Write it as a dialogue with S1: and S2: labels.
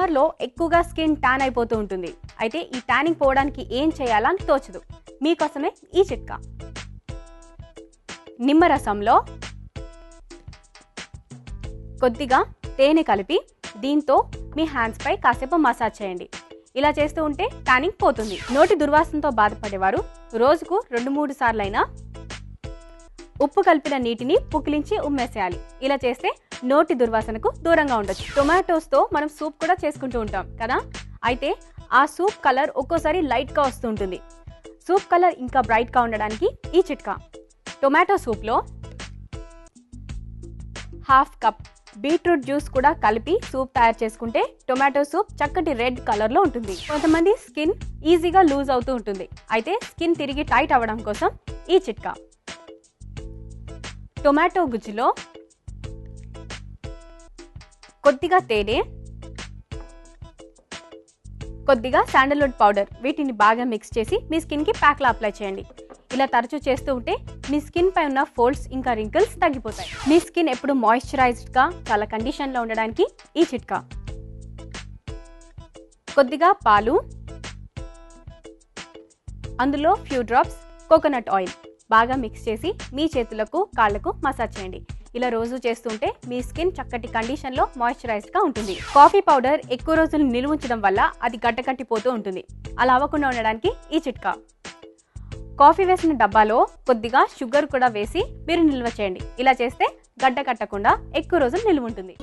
S1: సమ్మర్లో ఎక్కువగా skin tan అయిపోతూ ఉంటుంది. అయితే ఈ ట్యానింగ్ పోవడానికి ఏం చేయాలని తోచదు. మీకోసమే ఈ చిట్కా. నిమ్మరసంలో కొద్దిగా తేనె కలిపి దీంతో మీ హ్యాండ్స్ పై కాసేపు మసాజ్ చేయండి. ఇలా చేస్తూ ఉంటే ట్యానింగ్ పోతుంది. నోటి దుర్వాసనతో బాధపడేవారు రోజుకు రెండు మూడు సార్లైనా ఉప్పు కలిపిన నీటిని పుకిలించి ఉమ్మేసేయాలి. ఇలా చేస్తే నోటి దుర్వాసనకు దూరంగా ఉండొచ్చు. టొమాటోస్తో మనం సూప్ కూడా చేసుకుంటూ ఉంటాం కదా? అయితే ఆ సూప్ కలర్ ఒక్కోసారి లైట్గా వస్తూ ఉంటుంది. సూప్ కలర్ ఇంకా బ్రైట్గా ఉండడానికి ఈ చిట్కా. టొమాటో సూప్లో హాఫ్ కప్ బీట్రూట్ జ్యూస్ కూడా కలిపి సూప్ తయారు చేసుకుంటే టొమాటో సూప్ చక్కటి రెడ్ కలర్లో ఉంటుంది. కొంతమంది స్కిన్ ఈజీగా లూజ్ అవుతూ ఉంటుంది. అయితే స్కిన్ తిరిగి టైట్ అవ్వడం కోసం ఈ చిట్కా. టొమాటో గుజ్జులో కొద్దిగా తేనె కొద్దిగా శాండల్వుడ్ పౌడర్ వీటిని బాగా మిక్స్ చేసి మీ స్కిన్కి ప్యాక్లా అప్లై చేయండి. ఇలా తరచూ చేస్తూ ఉంటే మీ స్కిన్ పై ఉన్న ఫోల్డ్స్ ఇంకా రింకిల్స్ తగ్గిపోతాయి. మీ స్కిన్ ఎప్పుడు మాయిశ్చరైజ్డ్గా చాలా కండిషన్లో ఉండడానికి ఈ చిట్కా. కొద్దిగా పాలు అందులో ఫ్యూ డ్రాప్స్ కోకోనట్ ఆయిల్ బాగా మిక్స్ చేసి మీ చేతులకు కాళ్ళకు మసాజ్ చేయండి. ఇలా రోజు చేస్తుంటే మీ స్కిన్ చక్కటి కండిషన్లో మాయిశ్చరైజ్డ్గా ఉంటుంది. కాఫీ పౌడర్ ఎక్కువ రోజులు నిల్వ ఉంచడం వల్ల అది గడ్డకట్టిపోతూ ఉంటుంది. అలా అవ్వకుండా ఉండడానికి ఈ చిట్కా. కాఫీ వేసిన డబ్బాలో కొద్దిగా షుగర్ కూడా వేసి మీరు నిల్వ చేయండి. ఇలా చేస్తే గడ్డ కట్టకుండా ఎక్కువ రోజులు నిల్వ ఉంటుంది.